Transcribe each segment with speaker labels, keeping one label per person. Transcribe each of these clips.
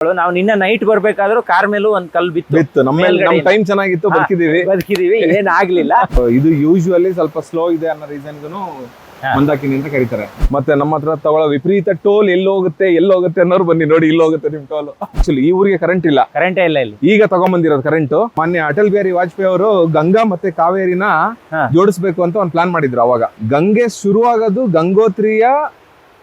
Speaker 1: ನಾವು ನಿನ್ನ night ಬರ್ಬೇಕಾದ್ರೂ car ಮೇಲೂ ಒಂದ್ ಕಲ್ ಬಿತ್ತು.
Speaker 2: ಬಿತ್ತು. ನಮ್ಮ ಟೈಮ್ ಚೆನ್ನಾಗಿತ್ತು
Speaker 1: ಬರ್ತಿದೀವಿ
Speaker 2: ಬದುಕಿದೀವಿ
Speaker 1: ಬದುಕಿದೀವಿ ಏನ್ ಆಗ್ಲಿಲ್ಲ.
Speaker 2: ಇದು ಯೂಶುವಲಿ ಸ್ವಲ್ಪ ಸ್ಲೋ ಇದೆ ಅನ್ನೋ
Speaker 1: ರೀಸನ್.
Speaker 2: ಮಂದಾಕಿನಿ ಅಂತ ಕರೀತಾರೆ. ಮತ್ತೆ ನಮ್ಮ ಹತ್ರ ತಗೊಳ್ಳೋ ವಿಪರೀತ ಟೋಲ್ ಎಲ್ಲಿ ಹೋಗುತ್ತೆ ಎಲ್ಲಿ ಹೋಗುತ್ತೆ ಅನ್ನೋರು ಬನ್ನಿ ನೋಡಿ ಇಲ್ಲಿ ಹೋಗುತ್ತೆ ನಿಮ್ ಟೋಲ್ ಆಕ್ಚುಲಿ ಈ ಊರಿಗೆ ಕರೆಂಟ್ ಇಲ್ಲ.
Speaker 1: ಕರೆಂಟೇ ಇಲ್ಲ ಇಲ್ಲಿ.
Speaker 2: ಈಗ ತಗೊಂಬಂದಿರೋದು ಕರೆಂಟ್ ಮೊನ್ನೆ ಅಟಲ್ ಬಿಹಾರಿ ವಾಜಪೇಯಿ ಅವರು ಗಂಗಾ ಮತ್ತೆ ಕಾವೇರಿನ. ಜೋಡಿಸ್ಬೇಕು ಅಂತ ಒಂದು ಪ್ಲಾನ್ ಮಾಡಿದ್ರು ಅವಾಗ. ಗಂಗೆ ಶುರುವಾಗೋದು ಗಂಗೋತ್ರಿಯ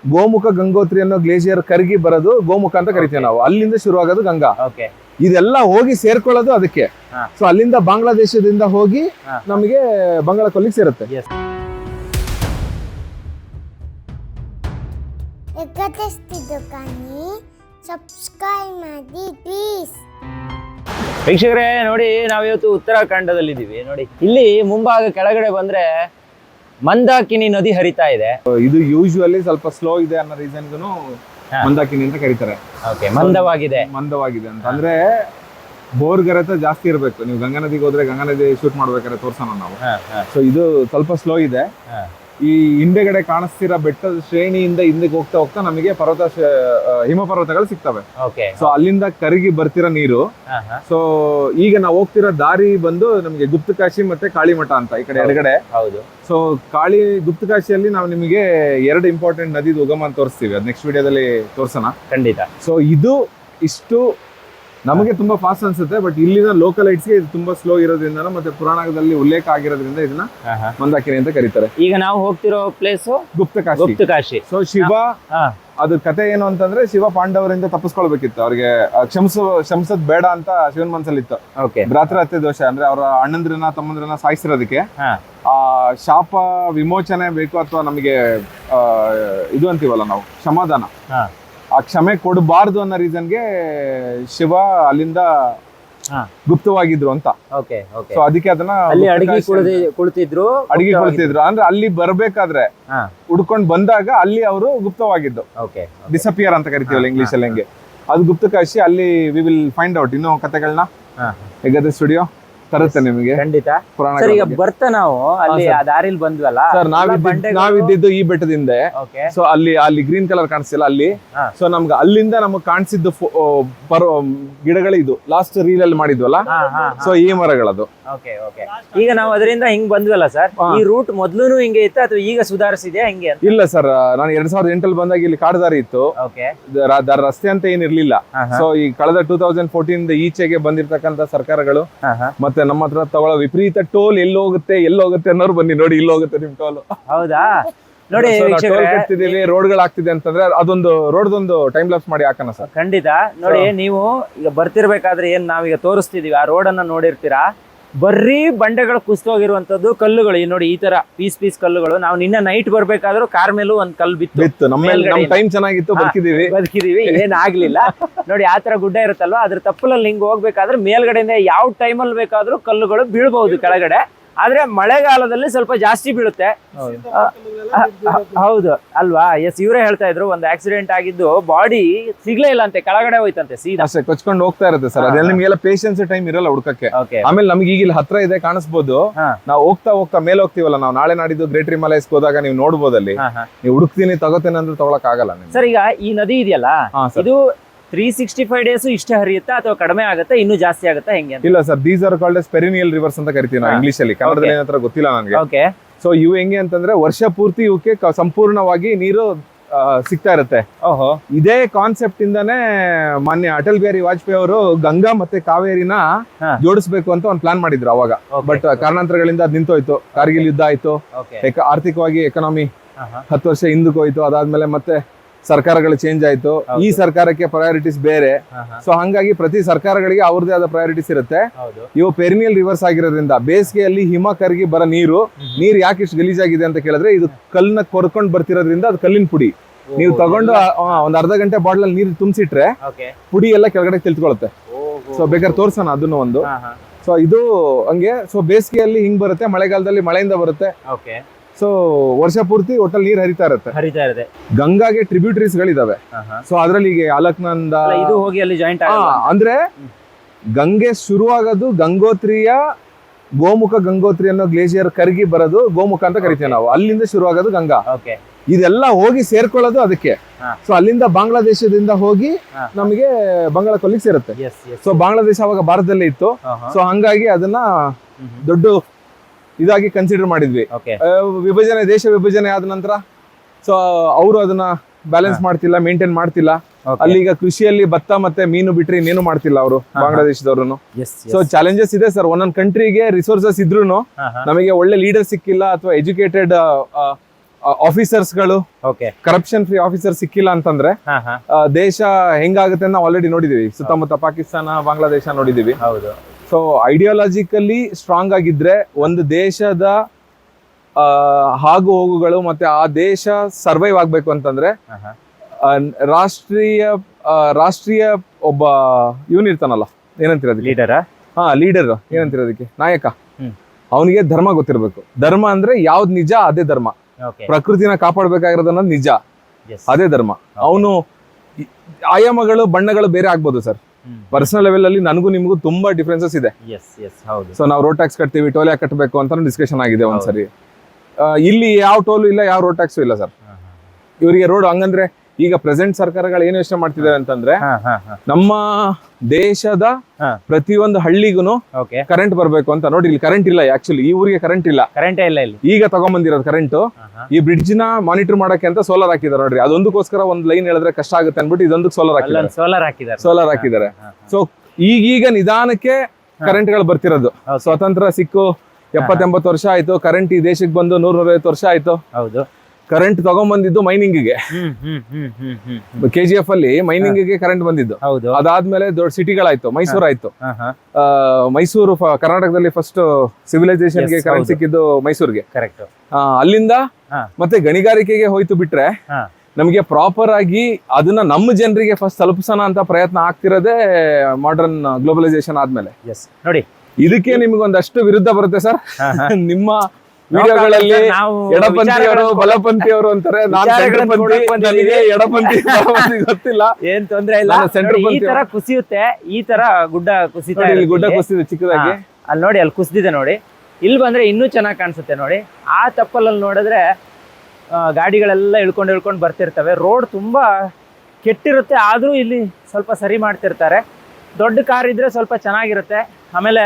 Speaker 2: ಗೋಮುಖ ಗಂಗೋತ್ರಿ ಅನ್ನೋ ಗ್ಲೇಷಿಯರ್ ಕರಗಿ ಬರೋದು ಗೋಮುಖ ಅಂತ ಕರಿತೀವಿ ನಾವು. ಅಲ್ಲಿಂದ ಶುರುವಾಗೋದು ಗಂಗಾ.
Speaker 1: ಓಕೆ
Speaker 2: ಇದೆಲ್ಲ ಹೋಗಿ ಸೇರ್ಕೊಳ್ಳೋದು ಅದಕ್ಕೆ. ಸೊ ಅಲ್ಲಿಂದ ಬಾಂಗ್ಲಾದೇಶದಿಂದ ಹೋಗಿ. ನಮಗೆ ಬಂಗಾಳ ಕೊಲ್ಲಿಗೆ ಸೇರುತ್ತೆ
Speaker 1: ವೀಕ್ಷಕರೇ ನೋಡಿ ನಾವಿವತ್ತು ಉತ್ತರಾಖಂಡದಲ್ಲಿದ್ದೀವಿ. ನೋಡಿ ಇಲ್ಲಿ ಮುಂಭಾಗ ಕೆಳಗಡೆ ಬಂದ್ರೆ ಮಂದಾಕಿನಿ ನದಿ ಹರಿತಾ ಇದೆ.
Speaker 2: ಇದು ಯೂಶುವಲಿ ಸ್ವಲ್ಪ ಸ್ಲೋ ಇದೆ ಅನ್ನೋ ರೀಸನ್ಗೂ
Speaker 1: ಹಾ.
Speaker 2: ಮಂದಾಕಿನಿ ಅಂತ ಕರೀತಾರೆ.
Speaker 1: ಓಕೆ ಮಂದವಾಗಿದೆ.
Speaker 2: ಮಂದವಾಗಿದೆ ಅಂತ. ಅಂದ್ರೆ ಬೋರ್ ಗರೆತ ಜಾಸ್ತಿ ಇರಬೇಕು. ನೀವು ಗಂಗಾ ನದಿಗೆ ಹೋದ್ರೆ ಗಂಗಾ ನದಿ ಶೂಟ್ ಮಾಡ್ಬೇಕಾದ್ರೆ ತೋರ್ಸೋಣ ನಾವು. ಸೊ ಇದು ಸ್ವಲ್ಪ ಸ್ಲೋ ಇದೆ. ಈ ಹಿಂದೆಗಡೆ ಕಾಣಿಸ್ತಿರೋ ಬೆಟ್ಟದ ಶ್ರೇಣಿಯಿಂದ ಹಿಂದಕ್ಕೆ ಹೋಗ್ತಾ ಹೋಗ್ತಾ ನಮಗೆ ಪರ್ವತ ಶ- ಆ, ಹಿಮ ಪರ್ವತಗಳು ಸಿಗ್ತವೆ.
Speaker 1: ಓಕೆ
Speaker 2: ಸೊ ಅಲ್ಲಿಂದ ಕರಗಿ ಬರ್ತಿರೋ ನೀರು. ಸೊ ಈಗ ನಾವು ಹೋಗ್ತಿರೋ ದಾರಿ ಬಂದು ನಮಗೆ ಗುಪ್ತಕಾಶಿ ಮತ್ತೆ ಕಾಳಿಮಠ ಅಂತ ಈ ಕಡೆ ಎಡಗಡೆ.
Speaker 1: ಹೌದು.
Speaker 2: ಸೊ ಕಾಳಿ ಗುಪ್ತಕಾಶಿಯಲ್ಲಿ ನಾವು ನಿಮಗೆ ಎರಡು ಇಂಪಾರ್ಟೆಂಟ್ ನದಿದು ಉಗಮ ಅಂತ ತೋರಿಸ್ತೀವಿ. ಅದು ನೆಕ್ಸ್ಟ್ ವಿಡಿಯೋದಲ್ಲಿ ತೋರ್ಸೋಣ.
Speaker 1: ಖಂಡಿತ.
Speaker 2: ಸೊ ಇದು ಇಷ್ಟು ನಮಗೆ ತುಂಬಾ ಫಾಸ್ಟ್ ಅನ್ಸುತ್ತೆ ಬಟ್ ಇಲ್ಲಿನ ಲೋಕಲ್ಗೆ ಇದು ತುಂಬಾ ಸ್ಲೋ ಇರೋದ್ರಿಂದ ಮತ್ತೆ ಪುರಾಣದಲ್ಲಿ ಉಲ್ಲೇಖ ಆಗಿರೋದ್ರಿಂದ ಇದನ್ನ. ಮಂದಾಕಿನಿ ಅಂತ ಕರೀತಾರೆ.
Speaker 1: ಈಗ ನಾವು ಹೋಗ್ತಿರೋ ಪ್ಲೇಸ್
Speaker 2: ಗುಪ್ತಕಾಶಿ
Speaker 1: ಗುಪ್ತಕಾಶಿ
Speaker 2: ಸೊ ಶಿವ ಅದು ಕತೆ ಏನು ಅಂತಂದ್ರೆ ಶಿವ ಪಾಂಡವರಿಂದ ತಪ್ಪಿಸ್ಕೊಳ್ಬೇಕಿತ್ತು. ಅವ್ರಿಗೆ ಕ್ಷಮಸ ಕ್ಷಮಿಸು ಕ್ಷಮಿಸೋದ್ ಬೇಡ ಅಂತ ಶಿವನ್ ಮನ್ಸಲ್ಲಿತ್ತು.
Speaker 1: ಇತ್ತು
Speaker 2: ಭ್ರಾತೃ ಹತ್ಯೆ ದೋಷ ಅಂದ್ರೆ ಅವರ ಅಣ್ಣಂದ್ರನ್ನ ತಮ್ಮಂದ್ರನ್ನ ಸಾಯಿಸಿರೋದಕ್ಕೆ. ಆ ಶಾಪ ವಿಮೋಚನೆ ಬೇಕು ಅಥವಾ ನಮಗೆ ಆ, ಇದು ಅಂತೀವಲ್ಲ ನಾವು ಕ್ಷಮಾದಾನ.
Speaker 1: ಹಾ.
Speaker 2: ಆ ಕ್ಷಮೆ ಕೊಡಬಾರ್ದು ಅನ್ನೋ ರೀಸನ್ಗೆ ಶಿವ ಅಲ್ಲಿಂದ ಗುಪ್ತವಾಗಿದ್ರು ಅಂತ.
Speaker 1: Okay okay.
Speaker 2: ಸೊ ಅದಕ್ಕೆ ಅದನ್ನ
Speaker 1: ಅಲ್ಲಿ ಅಡಿಗೆ ಕುಳಿತಿದ್ರು
Speaker 2: ಅಡಿಗೆ
Speaker 1: ಗುಪ್ತವಾಗಿದ್ರು.
Speaker 2: ಅಂದ್ರೆ ಅಲ್ಲಿ ಬರ್ಬೇಕಾದ್ರೆ ಹುಡ್ಕೊಂಡ್ ಬಂದಾಗ ಅಲ್ಲಿ ಅವರು ಗುಪ್ತವಾಗಿದ್ದು.
Speaker 1: ಓಕೆ
Speaker 2: ಡಿಸಪಿಯರ್ ಅಂತ ಕರಿತೀವಲ್ಲ ಇಂಗ್ಲಿಷ್ ಅಲ್ಲಿ ಹಂಗೆ? ಅದು ಗುಪ್ತಕಾಶಿ ಅಲ್ಲಿ ವಿ ವಿಲ್ ಫೈಂಡ್ ಔಟ್ ಇನ್ನೂ ಕತೆಗಳನ್ನ
Speaker 1: ಹಾ.
Speaker 2: ಹೇಗದೆ ಸ್ಟುಡಿಯೋ ತರುತ್ತೆ ನಿಮಗೆ?
Speaker 1: ಖಂಡಿತ.
Speaker 2: ಪುರಾಣ
Speaker 1: ಸರ್ ಈಗ ಬರ್ತಾ ನಾವು. ಅಲ್ಲಿ ಆ ದಾರಿಲಿ ಬಂದ್ವಲ್ಲ?
Speaker 2: ಸರ್ ನಾವಿದ್ದ ನಾವಿದ್ದಿದ್ದು ಈ ಬೆಟ್ಟದಿಂದ. ಸೊ ಅಲ್ಲಿ ಅಲ್ಲಿ ಗ್ರೀನ್ ಕಲರ್ ಕಾಣಿಸ್ತಿಲ್ಲ ಅಲ್ಲಿ. ಸೊ ನಮ್ಗೆ ಅಲ್ಲಿಂದ ನಮಗೆ ಕಾಣಿಸಿದ್ದು ಗಿಡಗಳು ಇದು ಲಾಸ್ಟ್ ರೀಲ್ ಅಲ್ಲಿ ಮಾಡಿದ್ವಲ್ಲ? ಸೊ ಈ ಮರಗಳದು.
Speaker 1: Okay okay. ಈಗ ನಾವು ಅದರಿಂದ ಹಿಂಗ್ ಬಂದ್ವಲ್ಲ ಸರ್? ಈ ರೂಟ್ ಮೊದ್ಲು ಹಿಂಗೆ ಇತ್ತು ಅಥವಾ ಈಗ ಸುಧಾರಿಸಿದೆ ಹಿಂಗೆ
Speaker 2: ಇಲ್ಲ ಸರ್. ನಾನು ಎರಡ್ ಸಾವಿರದ ಎಂಟಲ್ಲಿ ಬಂದಾಗ ಇಲ್ಲಿ ಕಾಡದಾರಿ ಇತ್ತು. ರಸ್ತೆ ಅಂತ ಏನಿರ್ಲಿಲ್ಲ. ಸೊ ಈ ಕಳೆದ ಟೂ ತೌಸಂಡ್ ಫೋರ್ಟೀನ್ ಈಚೆಗೆ ಬಂದಿರತಕ್ಕಂತ ಸರ್ಕಾರಗಳು
Speaker 1: ಹಾ
Speaker 2: ಮತ್ತೆ ನಮ್ಮ ಹತ್ರ ತಗೊಳ್ಳೋ ವಿಪರೀತ ಟೋಲ್ ಎಲ್ಲಿ ಹೋಗುತ್ತೆ ಎಲ್ಲಿ ಹೋಗುತ್ತೆ ಅನ್ನೋರು ಬನ್ನಿ ನೋಡಿ ಇಲ್ಲಿ ಹೋಗುತ್ತೆ ನಿಮ್ ಟೋಲ್.
Speaker 1: ಹೌದಾ? ನೋಡಿ
Speaker 2: ಟೋಲ್ ಕಟ್ತಿದೀವಿ ರೋಡ್ಗಳು ಆಗ್ತಿದೆ ಅಂತಂದ್ರೆ ಅದೊಂದು ರೋಡ್ದೊಂದು ಟೈಮ್ ಲಾಪ್ಸ್ ಮಾಡಿ ಹಾಕೋಣ ಸರ್.
Speaker 1: ಖಂಡಿತ. ನೋಡಿ ನೀವು ಈಗ ಬರ್ತಿರ್ಬೇಕಾದ್ರೆ ಏನ್ ನಾವೀಗ ತೋರಿಸ್ತಿದೀವಿ ಆ ರೋಡ್ ಅನ್ನ ನೋಡಿರ್ತೀರಾ? ಬರ್ರೀ ಬಂಡೆಗಳು ಕುಸ್ತೋಗಿರುವಂತದ್ದು ಕಲ್ಲುಗಳು. ಈ ನೋಡಿ ಈ ತರ ಪೀಸ್ ಪೀಸ್ ಕಲ್ಲುಗಳು. ನಾವು ನಿನ್ನ ನೈಟ್ ಬರ್ಬೇಕಾದ್ರೂ ಕಾರ್ ಮೇಲೂ ಒಂದ್ ಕಲ್ಲು ಬಿತ್ತು.
Speaker 2: ನಮ್ ಟೈಮ್ ಚೆನ್ನಾಗಿತ್ತು. ಬದುಕಿದೀವಿ
Speaker 1: ಬದುಕಿದೀವಿ ಏನ್ ಆಗ್ಲಿಲ್ಲ. ನೋಡಿ ಆ ತರ ಗುಡ್ಡ ಇರುತ್ತಲ್ವಾ? ಅದ್ರ ತಪ್ಪಲಲ್ಲಿ ಹಿಂಗ್ ಹೋಗ್ಬೇಕಾದ್ರೆ ಮೇಲ್ಗಡೆಯಿಂದ ಯಾವ ಟೈಮಲ್ಲಿ ಬೇಕಾದ್ರೂ ಕಲ್ಲುಗಳು ಬೀಳ್ಬಹುದು ಕೆಳಗಡೆ. ಆದ್ರೆ ಮಳೆಗಾಲದಲ್ಲಿ ಸ್ವಲ್ಪ ಜಾಸ್ತಿ ಬೀಳುತ್ತೆ. ಹೌದು. ಅಲ್ವಾ? ಎಸ್ ಇವರೇ ಹೇಳ್ತಾ ಇದ್ರು ಒಂದು ಆಕ್ಸಿಡೆಂಟ್ ಆಗಿದ್ದು ಬಾಡಿ ಸಿಗ್ಲೇ ಇಲ್ಲ ಅಂತೆ ಕೆಳಗಡೆ ಹೋಯ್ತಂತೆ ಸೀದಾ.
Speaker 2: ಅಷ್ಟೇ ಕೊಚ್ಕೊಂಡು ಹೋಗ್ತಾ ಇರುತ್ತೆ ಸರ್.
Speaker 1: ಅದ್ರಲ್ಲಿ
Speaker 2: ಅದೆಲ್ಲ. ನಿಮ್ಗೆಲ್ಲ ಪೇಷನ್ಸ್ ಟೈಮ್ ಇರಲ್ಲ ಹುಡುಕಕ್ಕೆ.
Speaker 1: ಓಕೆ
Speaker 2: ಆಮೇಲೆ ನಮ್ಗೆ ಈಗ ಇಲ್ಲಿ ಹತ್ರ ಇದೆ ಕಾಣಿಸ್ಬೋದು.
Speaker 1: ಹಾ.
Speaker 2: ನಾವು ಹೋಗ್ತಾ ಹೋಗ್ತಾ ಮೇಲೆ ಹೋಗ್ತೀವಲ್ಲ ನಾವು ನಾಳೆ ನಾಡಿದ್ದು ಗ್ರೇಟ್ ಹಿಮಾಲಯಸ್ಗೆ ಹೋದಾಗ ನೀವು
Speaker 1: ನೋಡ್ಬೋದಲ್ಲಿ.
Speaker 2: ನೀವು ಹುಡುಕ್ತೀನಿ ತಗೋತೇನೆ ಅಂದ್ರೆ ತಗೊಳಕ್ ಆಗಲ್ಲ ನಿಮ್ಗೆ.
Speaker 1: ಸರ್ ಈಗ ಈ ನದಿ ಇದೆಯಲ್ಲ ಇದು ತ್ರೀ ಸಿಕ್ಸ್ಟಿ ಫೈವ್ ಡೇಸ್ ಇಷ್ಟೇ ಹರಿಯುತ್ತಾ ಅಥವಾ ಕಡಿಮೆ ಆಗುತ್ತಾ ಇನ್ನು ಜಾಸ್ತಿ ಆಗುತ್ತಾ ಹೆಂಗೆ ಅಂತ?
Speaker 2: ಇಲ್ಲ sir these are called as perennial rivers ಅಂತ ಕರಿತೀವಿ ನಾವು ಇಂಗ್ಲೀಷ್ ಅಲ್ಲಿ ಕನ್ನಡದಲ್ಲಿ ಏನತ್ರ ಗೊತ್ತಿಲ್ಲ ನನಗೆ.
Speaker 1: ಓಕೆ
Speaker 2: ಸೊ ಇವು ಹೆಂಗೆ ಅಂತಂದ್ರೆ ವರ್ಷ ಪೂರ್ತಿ ಇವಕ್ಕೆ ಕ- ಸಂಪೂರ್ಣವಾಗಿ ನೀರು ಆ, ಸಿಗ್ತಾ ಇರುತ್ತೆ.
Speaker 1: ಓಹೋ.
Speaker 2: ಇದೇ ಕಾನ್ಸೆಪ್ಟ್ ಇಂದಾನೇ ಮಾನ್ಯ ಅಟಲ್ ಬಿಹಾರಿ ವಾಜಪೇಯಿ ಅವರು ಗಂಗಾ ಮತ್ತೆ ಕಾವೇರಿನ
Speaker 1: ಹಾ.
Speaker 2: ಜೋಡಿಸ್ಬೇಕು ಅಂತ ಒಂದು ಪ್ಲಾನ್ ಮಾಡಿದ್ರು ಅವಾಗ. ಬಟ್ ಕಾರಣಾಂತರಗಳಿಂದ ಅದ್ ನಿಂತೋಯ್ತು. ಕಾರ್ಗಿಲ್ ಯುದ್ಧ ಆಯ್ತು.
Speaker 1: ಓಕೆ
Speaker 2: ಆರ್ಥಿಕವಾಗಿ ಎಕನಾಮಿ ಹತ್ತು ವರ್ಷ ಹಿಂದಕ್ಕೆ ಹೋಯ್ತು. ಅದಾದ್ಮೇಲೆ ಮತ್ತೆ ಸರ್ಕಾರಗಳು ಚೇಂಜ್ ಆಯ್ತು. ಈ ಸರ್ಕಾರಕ್ಕೆ ಪ್ರಯಾರಿಟೀಸ್ ಬೇರೆ. ಸೊ ಹಂಗಾಗಿ ಪ್ರತಿ ಸರ್ಕಾರಗಳಿಗೆ ಅವ್ರದೇ ಆದ ಪ್ರಯಾರಿಟೀಸ್ ಇರುತ್ತೆ. ಇವು ಪೆರಿನಿಯಲ್ ರಿವರ್ಸ್ ಆಗಿರೋದ್ರಿಂದ ಬೇಸಿಗೆಯಲ್ಲಿ ಹಿಮ ಕರಗಿ ಬರೋ ನೀರು ನೀರು ಯಾಕೆ ಇಷ್ಟು ಗಲೀಜಾಗಿದೆ ಅಂತ ಕೇಳಿದ್ರೆ ಇದು ಕಲ್ಲನ್ನ ಕೊರ್ಕೊಂಡ್ ಬರ್ತಿರೋದ್ರಿಂದ ಅದು ಕಲ್ಲಿನ ಪುಡಿ. ನೀವು ತಗೊಂಡು ಒಂದ್ ಅರ್ಧ ಗಂಟೆ ಬಾಟ್ಲ್ ಅಲ್ಲಿ ನೀರು ತುಂಬಿಸಿಟ್ರೆ ಪುಡಿ ಎಲ್ಲ ಕೆಳಗಡೆ ತಿಳ್ಕೊಳುತ್ತೆ. ಸೊ ಬೇಕಾದ್ರೆ ತೋರ್ಸೋಣ ಅದನ್ನು ಒಂದು. ಸೊ ಇದು ಹಂಗೆ. ಸೊ ಬೇಸಿಗೆಯಲ್ಲಿ ಹಿಂಗ್ ಬರುತ್ತೆ ಮಳೆಗಾಲದಲ್ಲಿ ಮಳೆಯಿಂದ ಬರುತ್ತೆ. ಸೊ ವರ್ಷ ಪೂರ್ತಿ ಒಟ್ಟಲ್ಲಿ ನೀರ್ ಹರಿತಾ ಇರುತ್ತೆ.
Speaker 1: ಹರಿತಾ ಇರುತ್ತೆ.
Speaker 2: ಗಂಗಾಗೆ ಟ್ರಿಬ್ಯೂಟರೀಸ್ ಗಳಿದಾವೆ. ಸೊ ಅದ್ರಲ್ಲಿ ಈಗ ಅಲಕ್ನಂದ
Speaker 1: ಇದು ಹೋಗಿ ಅಲ್ಲಿ ಜಾಯಿಂಟ್
Speaker 2: ಅಂದ್ರೆ ಗಂಗೆ ಶುರುವಾಗೋದು ಗಂಗೋತ್ರಿಯ ಗೋಮುಖ ಗಂಗೋತ್ರಿ ಅನ್ನೋ ಗ್ಲೇಷಿಯರ್ ಕರಗಿ ಬರೋದು ಗೋಮುಖ ಅಂತ ಕರಿತೀವಿ ನಾವು. ಅಲ್ಲಿಂದ ಶುರುವಾಗೋದು ಗಂಗಾ. ಇದೆಲ್ಲ ಹೋಗಿ ಸೇರ್ಕೊಳ್ಳೋದು ಅದಕ್ಕೆ. ಸೊ ಅಲ್ಲಿಂದ ಬಾಂಗ್ಲಾದೇಶದಿಂದ ಹೋಗಿ ನಮಗೆ ಬಂಗಾಳ ಕೊಲ್ಲಿಗೆ ಸೇರುತ್ತೆ ಸೊ ಬಾಂಗ್ಲಾದೇಶ ಅವಾಗ ಭಾರತದಲ್ಲೇ ಇತ್ತು. ಸೊ ಹಂಗಾಗಿ ಅದನ್ನ ದೊಡ್ಡ ಇದಾಗಿ ಕನ್ಸಿಡರ್ ಮಾಡಿದ್ವಿ. ವಿಭಜನೆ ದೇಶ ವಿಭಜನೆ ಆದ ನಂತರ ಸೊ ಅವರು ಅದನ್ನ ಬ್ಯಾಲೆನ್ಸ್ ಮಾಡ್ತಿಲ್ಲ ಮೇಂಟೈನ್ ಮಾಡ್ತಿಲ್ಲ. ಅಲ್ಲಿ ಈಗ ಕೃಷಿಯಲ್ಲಿ ಭತ್ತ ಮತ್ತೆ ಮೀನು ಬಿಟ್ರೆ ಇನ್ನೇನು ಮಾಡ್ತಿಲ್ಲ ಅವರು ಬಾಂಗ್ಲಾದೇಶದವ್ರು ಸೊ ಚಾಲೆಂಜಸ್ ಇದೆ ಸರ್ ಒಂದೊಂದು ಕಂಟ್ರಿಗೆ ರಿಸೋರ್ಸಸ್ ಇದ್ರು ನಮಗೆ ಒಳ್ಳೆ ಲೀಡರ್ ಸಿಕ್ಕಿಲ್ಲ ಅಥವಾ ಎಜುಕೇಟೆಡ್ ಆಫೀಸರ್ಸ್ಗಳು
Speaker 1: ಗಳು
Speaker 2: ಕರಪ್ಷನ್ ಫ್ರೀ ಆಫೀಸರ್ ಸಿಕ್ಕಿಲ್ಲ ಅಂತಂದ್ರೆ ದೇಶ ಹೆಂಗಾಗುತ್ತೆ ನಾವು ಆಲ್ರೆಡಿ ನೋಡಿದೀವಿ. ಸುತ್ತಮುತ್ತ ಪಾಕಿಸ್ತಾನ ಬಾಂಗ್ಲಾದೇಶ ನೋಡಿದೀವಿ.
Speaker 1: ಹೌದು.
Speaker 2: ಸೊ ಐಡಿಯಾಲಜಿಕಲಿ ಸ್ಟ್ರಾಂಗ್ ಆಗಿದ್ರೆ ಒಂದು ದೇಶದ ಆಗು ಹೋಗುಗಳು ಮತ್ತೆ ಆ ದೇಶ ಸರ್ವೈವ್ ಆಗ್ಬೇಕು ಅಂತಂದ್ರೆ ರಾಷ್ಟ್ರೀಯ ರಾಷ್ಟ್ರೀಯ ಒಬ್ಬ ಇವನ್ ಇರ್ತಾನಲ್ಲ ಏನಂತೀರ
Speaker 1: ಲೀಡರ್
Speaker 2: ಹಾ ಲೀಡರ್ ಏನಂತೀರ ಅದಕ್ಕೆ? ನಾಯಕ. ಅವನಿಗೆ ಧರ್ಮ ಗೊತ್ತಿರಬೇಕು. ಧರ್ಮ ಅಂದ್ರೆ ಯಾವ್ದು ನಿಜ ಅದೇ ಧರ್ಮ. ಪ್ರಕೃತಿನ ಕಾಪಾಡಬೇಕಾಗಿರೋದನ್ನ ನಿಜ ಅದೇ ಧರ್ಮ. ಅವನು ಆಯಾಮಗಳು ಬಣ್ಣಗಳು ಬೇರೆ ಆಗ್ಬೋದು ಸರ್. ಪರ್ಸನಲ್ ಲೆವೆಲ್ ಅಲ್ಲಿ ನನಗೂ ನಿಮಗೂ ತುಂಬಾ ಡಿಫ್ರೆನ್ಸಸ್ ಇದೆ. ಸೊ ನಾವು ರೋಡ್ ಟ್ಯಾಕ್ಸ್ ಕಟ್ತೀವಿ ಟೋಲ್ ಯಾಕೆ ಕಟ್ಟಬೇಕು ಅಂತ ಡಿಸ್ಕಷನ್ ಆಗಿದೆ ಒಂದ್ಸರಿ. ಇಲ್ಲಿ ಯಾವ ಟೋಲ್ ಇಲ್ಲ ಯಾವ ರೋಡ್ ಟ್ಯಾಕ್ಸ್ ಇಲ್ಲ ಸರ್. ಇವರಿಗೆ ರೋಡ್ ಹಂಗಂದ್ರೆ ಈಗ ಪ್ರೆಸೆಂಟ್ ಸರ್ಕಾರಗಳು ಏನು ಯೋಚನೆ ಮಾಡ್ತಿದ್ದಾರೆ ಅಂತಂದ್ರೆ ನಮ್ಮ ದೇಶದ
Speaker 1: ಪ್ರತಿ
Speaker 2: ಪ್ರತಿಯೊಂದು ಹಳ್ಳಿಗೂ ಕರೆಂಟ್ ಬರಬೇಕು ಅಂತ ನೋಡಿ ಇಲ್ಲಿ ಕರೆಂಟ್ ಇಲ್ಲ ಆಕ್ಚುಲಿ ಈ ಊರಿಗೆ ಕರೆಂಟ್ ಇಲ್ಲ.
Speaker 1: ಕರೆಂಟ್ ಇಲ್ಲ ಇಲ್ಲಿ.
Speaker 2: ಈಗ ತಗೊಂಬಂದಿರೋದು ಕರೆಂಟ್. ಈ ಬ್ರಿಡ್ಜ್ನ ಮಾನಿಟರ್ ಮಾಡಕ್ಕೆ ಅಂತ ಸೋಲಾರ್ ಹಾಕಿದ್ದಾರೆ ನೋಡ್ರಿ. ಅದೊಂದಕ್ಕೋಸ್ಕರ ಒಂದ್ ಲೈನ್ ಹೇಳಿದ್ರೆ ಕಷ್ಟ ಆಗುತ್ತೆ ಅನ್ಬಿಟ್ಟು ಇದೊಂದು ಸೋಲಾರ್ ಹಾಕಿದ್ದಾರೆ.
Speaker 1: ಸೋಲಾರ್ ಹಾಕಿದ್ದಾರೆ.
Speaker 2: ಸೋಲಾರ್ ಹಾಕಿದ್ದಾರೆ. ಸೊ ಈಗೀಗ ನಿಧಾನಕ್ಕೆ ಕರೆಂಟ್ಗಳು ಬರ್ತಿರೋದು. ಸ್ವತಂತ್ರ ಸಿಕ್ಕು ಎಪ್ಪತ್ತೆಂಬತ್ತು ವರ್ಷ ಆಯ್ತು ಕರೆಂಟ್ ಈ ದೇಶಕ್ಕೆ ಬಂದು ನೂರ ನೂರೈವತ್ತು ವರ್ಷ ಆಯ್ತು.
Speaker 1: ಹೌದು.
Speaker 2: ಕರೆಂಟ್ ತಗೊಂಡ್ಬಂದಿದ್ದು ಮೈನಿಂಗ್ಗೆ ಕೆ ಜಿ ಎಫ್ ಅಲ್ಲಿ ಮೈನಿಂಗ್ಗೆ ಕರೆಂಟ್ ಬಂದಿದ್ದು.
Speaker 1: ಹೌದು.
Speaker 2: ಅದಾದ್ಮೇಲೆ ದೊಡ್ಡ ಸಿಟಿಗಳಾಯ್ತು ಮೈಸೂರು ಆಯ್ತು. ಮೈಸೂರು ಕರ್ನಾಟಕದಲ್ಲಿ ಫಸ್ಟ್
Speaker 1: ಸಿವಿಲೈಸೇಷನ್ಗೆ
Speaker 2: ಕರೆಂಟ್ ಸಿಕ್ಕಿದ್ದು ಮೈಸೂರಿಗೆ.
Speaker 1: ಕರೆಕ್ಟ್
Speaker 2: ಅಲ್ಲಿಂದ. ಮತ್ತೆ ಗಣಿಗಾರಿಕೆಗೆ ಹೋಯ್ತು ಬಿಟ್ರೆ ನಮಗೆ ಪ್ರಾಪರ್ ಆಗಿ ಅದನ್ನ ನಮ್ಮ ಜನರಿಗೆ ಫಸ್ಟ್ ತಲುಪಿಸೋಣ ಅಂತ ಪ್ರಯತ್ನ ಆಗ್ತಿರೋದೇ ಮಾಡರ್ನ್ ಗ್ಲೋಬಲೈಸೇಷನ್ ಆದ್ಮೇಲೆ.
Speaker 1: ನೋಡಿ.
Speaker 2: ಇದಕ್ಕೆ ನಿಮ್ಗೆ ಒಂದಷ್ಟು ವಿರುದ್ಧ ಬರುತ್ತೆ ಸರ್. ನಿಮ್ಮ ವಿಡಿಯೋಗಳಲ್ಲಿ ಎಡಪಂಥಿಯವರು ಬಲಪಂಥಿಯವರು ಅಂತಾರೆ. ನಾನು ನನಗೆ ಎಡಪಂಥಿ ಗೊತ್ತಿಲ್ಲ.
Speaker 1: ಏನ್ ತೊಂದ್ರೆ ಇಲ್ಲ. ಈ. ತರ ಕುಸಿಯುತ್ತೆ ಈ ತರ ಗುಡ್ಡ ಕುಸಿತಾ
Speaker 2: ಇಲ್ಲಿ ಗುಡ್ಡ. ಕುಸಿದೆ ಚಿಕ್ಕದಾಗಿ.
Speaker 1: ಅಲ್ಲಿ ನೋಡಿ ಅಲ್ಲಿ ಕುಸಿದಿದೆ ನೋಡಿ. ಇಲ್ಲಿ ಬಂದ್ರೆ ಇನ್ನೂ ಚೆನ್ನಾಗಿ ಕಾಣಿಸುತ್ತೆ ನೋಡಿ. ಆ ತಪ್ಪಲಲ್ಲಿ ನೋಡಿದ್ರೆ ಗಾಡಿಗಳೆಲ್ಲ ಇಳ್ಕೊಂಡು ಇಳ್ಕೊಂಡು ಬರ್ತಿರ್ತವೆ. ರೋಡ್ ತುಂಬಾ ಕೆಟ್ಟಿರುತ್ತೆ ಆದ್ರೂ ಇಲ್ಲಿ ಸ್ವಲ್ಪ ಸರಿ ಮಾಡ್ತಿರ್ತಾರೆ. ದೊಡ್ಡ ಕಾರ್ ಇದ್ರೆ ಸ್ವಲ್ಪ ಚೆನ್ನಾಗಿರುತ್ತೆ. ಆಮೇಲೆ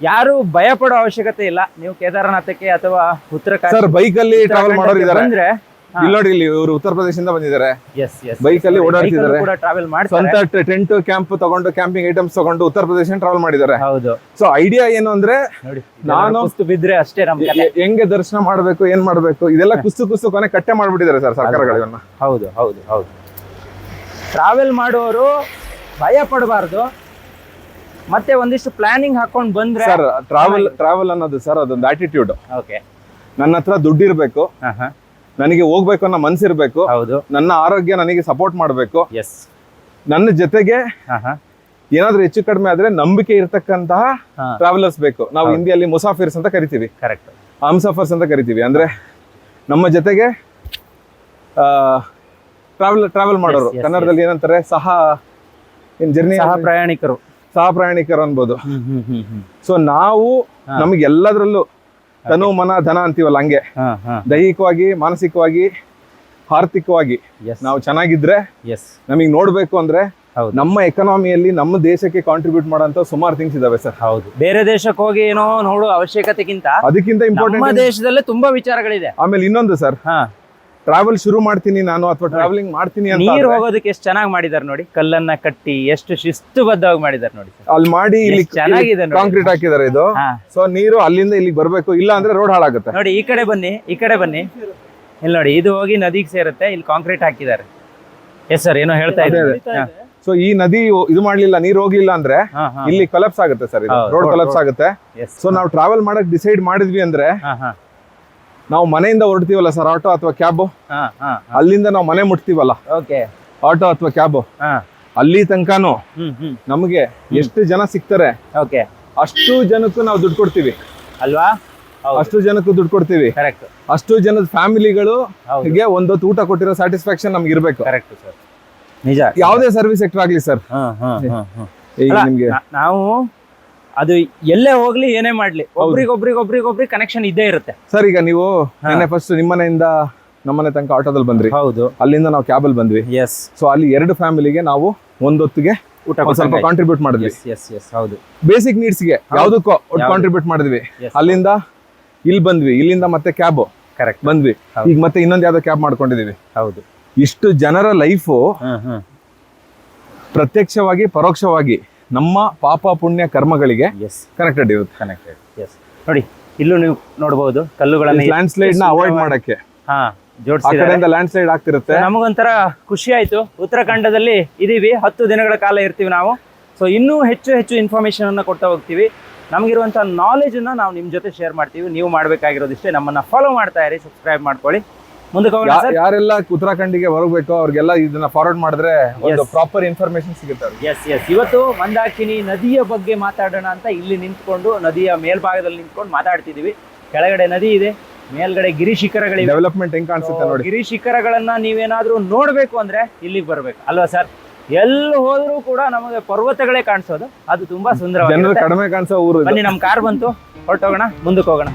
Speaker 1: ಯಾರು ಭಯ ಪಡೋ ಅವಶ್ಯಕತೆ ಇಲ್ಲ. ನೀವು ಕೇದಾರನಾಥಕ್ಕೆ ಅಥವಾ ಉತ್ತರ
Speaker 2: ಸರ್ ಬೈಕ್ ಅಲ್ಲಿ ಟ್ರಾವೆಲ್ ಮಾಡೋರು
Speaker 1: ಇದ್ದಾರೆ ಅಂದ್ರೆ.
Speaker 2: ಇಲ್ಲಿ ನೋಡಿ ಇಲ್ಲಿ ಇವರು ಉತ್ತರ ಪ್ರದೇಶದಿಂದ ಬಂದಿದ್ದಾರೆ.
Speaker 1: ಎಸ್ ಎಸ್
Speaker 2: Bike ಅಲ್ಲಿ ಓಡಾಡ್ತಿದ್ದಾರೆ.
Speaker 1: ಟ್ರಾವೆಲ್ ಮಾಡ್ತಾರೆ.
Speaker 2: ಸ್ವಂತ ಟೆಂಟ್ ಕ್ಯಾಂಪ್ ತಗೊಂಡು ಕ್ಯಾಂಪಿಂಗ್ ಐಟಮ್ಸ್ ತಗೊಂಡು ಉತ್ತರ ಪ್ರದೇಶ ಟ್ರಾವೆಲ್ ಮಾಡಿದ್ದಾರೆ.
Speaker 1: ಹೌದು.
Speaker 2: ಸೊ ಐಡಿಯಾ ಏನು ಅಂದ್ರೆ ನಾನು-
Speaker 1: ಬಿದ್ರೆ ಅಷ್ಟೇ
Speaker 2: ನಮ್ಗೆ. ಹೆಂಗೆ ದರ್ಶನ ಮಾಡ್ಬೇಕು ಏನ್ ಮಾಡ್ಬೇಕು ಇದೆಲ್ಲ ಕುಸ್ತು ಕುಸ್ತು ಕೊನೆ ಕಟ್ಟೆ ಮಾಡ್ಬಿಟ್ಟಿದ್ದಾರೆ ಸರ್ ಸರ್ಕಾರಗಳನ್ನ
Speaker 1: ಹೌದು ಹೌದು ಹೌದು. ಟ್ರಾವೆಲ್ ಮಾಡುವವರು ಭಯ ಪಡಬಾರ್ದು ಮತ್ತೆ ಒಂದಿಷ್ಟು ಪ್ಲಾನಿಂಗ್ ಹಾಕೊಂಡು ಬಂದ್ರೆ
Speaker 2: ಸರ್ ಟ್ರಾವೆಲ್ ಟ್ರಾವೆಲ್ ಅನ್ನೋದು ಸರ್ ಅದೊಂದು ಆಟಿಟ್ಯೂಡ್
Speaker 1: ಓಕೆ
Speaker 2: ನನ್ನ ಹತ್ರ ದುಡ್ಡು ಇರಬೇಕು. ನನಗೆ ಹೋಗ್ಬೇಕು ಅನ್ನೋ ಮನ್ಸಿರ್ಬೇಕು
Speaker 1: ಹೌದು.
Speaker 2: ನನ್ನ ಆರೋಗ್ಯ ನನಗೆ ಸಪೋರ್ಟ್ ಮಾಡಬೇಕು.
Speaker 1: ಎಸ್
Speaker 2: ನನ್ನ ಜೊತೆಗೆ ಏನಾದ್ರೂ ಹೆಚ್ಚು ಕಡಿಮೆ ಆದ್ರೆ ನಂಬಿಕೆ ಇರತಕ್ಕಂತಹ ಟ್ರಾವೆಲರ್ಸ್ ಬೇಕು. ನಾವು
Speaker 1: ಹೌದು.
Speaker 2: ಹಿಂದಿಯಲ್ಲಿ ಮುಸಾಫಿರ್ಸ್ ಅಂತ ಕರಿತೀವಿ.
Speaker 1: ಕರೆಕ್ಟ್
Speaker 2: ಹಮ್ಸಫರ್ಸ್ ಅಂತ ಕರಿತೀವಿ. ಅಂದ್ರೆ ನಮ್ಮ ಜೊತೆಗೆ ಟ್ರಾವೆಲ್ ಟ್ರಾವೆಲ್ ಮಾಡೋರು. ಕನ್ನಡದಲ್ಲಿ ಏನಂತಾರೆ ಸಹ ಜರ್ನಿ
Speaker 1: ಸಹ ಪ್ರಯಾಣಿಕರು.
Speaker 2: ಸಹ ಪ್ರಯಾಣಿಕರು ಅನ್ಬೋದು ಸೊ ನಾವು. ನಮಗೆ ಎಲ್ಲದರಲ್ಲೂ ತನು ಮನ ಧನ ಅಂತೀವಲ್ಲ ಹಂಗೆ. ದೈಹಿಕವಾಗಿ ಮಾನಸಿಕವಾಗಿ ಆರ್ಥಿಕವಾಗಿ
Speaker 1: ಎಸ್
Speaker 2: ನಾವು ಚೆನ್ನಾಗಿದ್ರೆ
Speaker 1: ಎಸ್
Speaker 2: ನಮಗೆ ನೋಡ್ಬೇಕು ಅಂದ್ರೆ. ನಮ್ಮ ಎಕನಾಮಿಯಲ್ಲಿ ನಮ್ಮ ದೇಶಕ್ಕೆ ಕಾಂಟ್ರಿಬ್ಯೂಟ್ ಮಾಡೋಂತ ಸುಮಾರು ಥಿಂಗ್ಸ್ ಇದಾವೆ ಸರ್.
Speaker 1: ಹೌದು. ಬೇರೆ ದೇಶಕ್ಕೆ ಹೋಗಿ ಏನೋ ನೋಡೋ ಅವಶ್ಯಕತೆಗಿಂತ
Speaker 2: ಅದಕ್ಕಿಂತ ಇಂಪಾರ್ಟೆಂಟ್
Speaker 1: ದೇಶದಲ್ಲೇ ತುಂಬಾ ವಿಚಾರಗಳಿದೆ.
Speaker 2: ಆಮೇಲೆ ಇನ್ನೊಂದು ಸರ್.
Speaker 1: ಹಾ.
Speaker 2: ಟ್ರಾವೆಲ್ ಶುರು ಮಾಡ್ತೀನಿ ನಾನು ಅಥವಾ ಟ್ರಾವೆಲಿಂಗ್ ಮಾಡ್ತೀನಿ ಅಂತ
Speaker 1: ನೀರು ಹೋಗೋದಕ್ಕೆ ಎಷ್ಟು ಚೆನ್ನಾಗಿ ಮಾಡಿದಾರೆ ನೋಡಿ ಕಲ್ಲನ್ನ ಕಟ್ಟಿ ಎಷ್ಟು ಶಿಸ್ತುಬದ್ಧವಾಗಿ ಮಾಡಿದಾರೆ ನೋಡಿ
Speaker 2: ಅಲ್ಲಿ ಮಾಡಿ ಇಲ್ಲಿ
Speaker 1: ಚೆನ್ನಾಗಿದೆ.
Speaker 2: ಕಾಂಕ್ರೀಟ್ ಹಾಕಿದ್ದಾರೆ ಇದು. ಸೊ ನೀರು ಅಲ್ಲಿಂದ ಇಲ್ಲಿಗೆ ಬರಬೇಕು ಇಲ್ಲ ಅಂದ್ರೆ ರೋಡ್ ಹಾಳಾಗುತ್ತೆ.
Speaker 1: ನೋಡಿ ಈ ಕಡೆ ಬನ್ನಿ ಈ ಕಡೆ ಬನ್ನಿ. ಇಲ್ಲಿ ನೋಡಿ ಇದು ಹೋಗಿ ನದಿಗೆ ಸೇರುತ್ತೆ ಇಲ್ಲಿ ಕಾಂಕ್ರೀಟ್ ಹಾಕಿದ್ದಾರೆ ಎಸ್ ಸರ್ ಏನೋ ಹೇಳ್ತಾ ಇದ್ದಾರೆ
Speaker 2: ಸೊ ಈ ನದಿ ಇದು ಮಾಡ್ಲಿಲ್ಲ ನೀರು ಹೋಗ್ಲಿಲ್ಲ ಅಂದ್ರೆ ಇಲ್ಲಿ ಕಲಪ್ಸ್ ಆಗುತ್ತೆ ಸರ್ ಇದು. ರೋಡ್ ಕೊಲಪ್ಸ್ ಆಗುತ್ತೆ. ಸೊ ನಾವು ಟ್ರಾವೆಲ್ ಮಾಡಕ್ ಡಿಸೈಡ್ ಮಾಡಿದ್ವಿ ಅಂದ್ರೆ ನಾವು ಮನೆಯಿಂದ ಹೊರಡ್ತೀವಲ್ಲ ಸರ್ ಆಟೋ ಅಥವಾ ಕ್ಯಾಬ್ ಅಲ್ಲಿಂದ ನಾವು ಮನೆ ಮುಟ್ತೀವಲ್ಲ? ಆಟೋ ಅಥವಾ ಕ್ಯಾಬ್
Speaker 1: ಹಾ.
Speaker 2: ಅಲ್ಲಿ ತನಕನು ನಮಗೆ ಎಷ್ಟು ಜನ ಸಿಗ್ತಾರೆ? ಅಷ್ಟು ಜನಕ್ಕೂ ನಾವು ದುಡ್ಡು ಕೊಡ್ತೀವಿ.
Speaker 1: ಅಲ್ವಾ?
Speaker 2: ಅಷ್ಟು ಜನಕ್ಕೂ ದುಡ್ಡು ಕೊಡ್ತೀವಿ.
Speaker 1: ಕರೆಕ್ಟ್
Speaker 2: ಅಷ್ಟು ಜನದ ಫ್ಯಾಮಿಲಿಗಳು ಒಂದೊತ್ತು ಊಟ ಕೊಟ್ಟಿರೋ ಸ್ಯಾಟಿಸ್ಫ್ಯಾಕ್ಷನ್ ನಮ್ಗೆ ಇರ್ಬೇಕು.
Speaker 1: ಕರೆಕ್ಟ್ ಸರ್ ನಿಜ.
Speaker 2: ಯಾವುದೇ ಸರ್ವಿಸ್ ಸೆಕ್ಟರ್ ಆಗ್ಲಿ ಸರ್ ನಿಮ್ಗೆ
Speaker 1: ನಾವು ಅದು ಎಲ್ಲೇ ಹೋಗ್ಲಿ ಏನೇ ಮಾಡ್ಲಿ ಒಬ್ರಿಗೊಬ್ರಿಗೊಬ್ರಿಗೊಬ್ರಿಗೆ ಕನೆಕ್ಷನ್ ಇದ್ದೇ ಇರುತ್ತೆ.
Speaker 2: ಸರ್ ಈಗ ನೀವು. ನೆನ್ನೆ ಫಸ್ಟ್ ನಿಮ್ಮನೆಯಿಂದ ನಮ್ಮನೆ ತನಕ ಆಟೋದಲ್ಲಿ ಬಂದ್ರಿ.
Speaker 1: ಹೌದು.
Speaker 2: ಅಲ್ಲಿಂದ ನಾವು ಕ್ಯಾಬಲ್ ಬಂದ್ವಿ.
Speaker 1: ಎಸ್
Speaker 2: ಸೊ ಅಲ್ಲಿ ಎರಡು ಫ್ಯಾಮಿಲಿಗೆ ನಾವು ಒಂದೊತ್ತಿಗೆ
Speaker 1: ಊಟ
Speaker 2: ಸ್ವಲ್ಪ ಕಾಂಟ್ರಿಬ್ಯೂಟ್ ಮಾಡಿದ್ವಿ.
Speaker 1: ಎಸ್ ಎಸ್ ಹೌದು.
Speaker 2: ಬೇಸಿಕ್ ನೀಡ್ಸ್ಗೆ ಯಾವುದಕ್ಕೂ ಕಾಂಟ್ರಿಬ್ಯೂಟ್ ಮಾಡಿದ್ವಿ. ಅಲ್ಲಿಂದ ಇಲ್ಲಿ ಬಂದ್ವಿ. ಇಲ್ಲಿಂದ ಮತ್ತೆ ಕ್ಯಾಬ್
Speaker 1: ಕರೆಕ್ಟ್
Speaker 2: ಬಂದ್ವಿ. ಈಗ ಮತ್ತೆ ಇನ್ನೊಂದು ಯಾವ್ದೋ ಕ್ಯಾಬ್ ಮಾಡ್ಕೊಂಡಿದೀವಿ
Speaker 1: ಹೌದು.
Speaker 2: ಇಷ್ಟು ಜನರ ಲೈಫು ಪ್ರತ್ಯಕ್ಷವಾಗಿ ಪರೋಕ್ಷವಾಗಿ ನಮ್ಮ ಪಾಪ ಪುಣ್ಯ ಕರ್ಮಗಳಿಗೆ
Speaker 1: ಎಸ್
Speaker 2: ಕನೆಕ್ಟೆಡ್ ಇರುತ್ತೆ.
Speaker 1: ಕನೆಕ್ಟೆಡ್ ಎಸ್ ನೋಡಿ ಇಲ್ಲೂ ನೀವು ನೋಡಬಹುದು ಕಲ್ಲುಗಳನ್ನು
Speaker 2: ಲ್ಯಾಂಡ್ ಸ್ಲೈಡ್ನ ಅವಾಯ್ಡ್ ಮಾಡಕ್ಕೆ.
Speaker 1: ಹಾ
Speaker 2: ಜೋಡಿಸಿದ ಲ್ಯಾಂಡ್ ಸ್ಲೈಡ್ ಆಗ್ತಿರುತ್ತೆ.
Speaker 1: ನಮಗೊಂಥರ ಖುಷಿ ಆಯ್ತು. ಉತ್ತರಾಖಂಡದಲ್ಲಿ ಇದೀವಿ ಹತ್ತು ದಿನಗಳ ಕಾಲ ಇರ್ತೀವಿ ನಾವು. ಸೊ ಇನ್ನೂ ಹೆಚ್ಚು ಹೆಚ್ಚು ಇನ್ಫಾರ್ಮೇಶನ್ ಅನ್ನ ಕೊಡ್ತಾ ಹೋಗ್ತೀವಿ. ನಮಗಿರುವಂಥ ಅನ್ನ ನಾವು ನಿಮ್ಮ ಜೊತೆ ಶೇರ್ ಮಾಡ್ತೀವಿ. ನೀವು ಮಾಡಬೇಕಾಗಿರೋದಿಷ್ಟೇ. ನಮ್ಮನ್ನ ಫಾಲೋ ಮಾಡ್ತಾ ಇರಿ ಸಬ್ಸ್ಕ್ರೈಬ್ ಮಾಡ್ಕೊಳ್ಳಿ. ಮುಂದಕ್ಕೆ
Speaker 2: ಯಾರೆಲ್ಲ ಉತ್ತರಾಖಂಡಿಗೆ ಬರಬೇಕು ಅವ್ರಿಗೆಲ್ಲ ಇದನ್ನ ಫಾರ್ವರ್ಡ್ ಮಾಡಿದ್ರೆ ಒಂದು ಪ್ರಾಪರ್ ಇನ್ಫಾರ್ಮೇಶನ್ ಸಿಗುತ್ತೆ.
Speaker 1: ಎಸ್ ಎಸ್ ಇವತ್ತು ಮಂದಾಕಿನಿ ನದಿಯ ಬಗ್ಗೆ ಮಾತಾಡೋಣ ಅಂತ ಇಲ್ಲಿ ನಿಂತ್ಕೊಂಡು ನದಿಯ ಮೇಲ್ಭಾಗದಲ್ಲಿ ನಿಂತ್ಕೊಂಡು ಮಾತಾಡ್ತಿದೀವಿ ಕೆಳಗಡೆ ನದಿ ಇದೆ ಮೇಲ್ಗಡೆ ಗಿರಿ ಶಿಖರಗಳಿವೆ.
Speaker 2: ಡೆವಲಪ್ಮೆಂಟ್ ಹೆಂಗ್ ಕಾಣಿಸುತ್ತೆ ನೋಡಿ.
Speaker 1: ಗಿರಿ ಶಿಖರಗಳನ್ನ ನೀವೇನಾದ್ರೂ ನೋಡ್ಬೇಕು ಅಂದ್ರೆ ಇಲ್ಲಿಗೆ ಬರ್ಬೇಕು. ಅಲ್ವಾ ಸರ್? ಎಲ್ಲಿ ಹೋದ್ರೂ ಕೂಡ ನಮಗೆ ಪರ್ವತಗಳೇ ಕಾಣಿಸೋದು. ಅದು ತುಂಬಾ ಸುಂದರ
Speaker 2: ಕಡಿಮೆ ಕಾಣಿಸೋ ಊರು.
Speaker 1: ಬನ್ನಿ ನಮ್ ಕಾರ್ ಬಂತು. ಹೊರಟೋಗೋಣ ಮುಂದಕ್ಕೆ ಹೋಗೋಣ.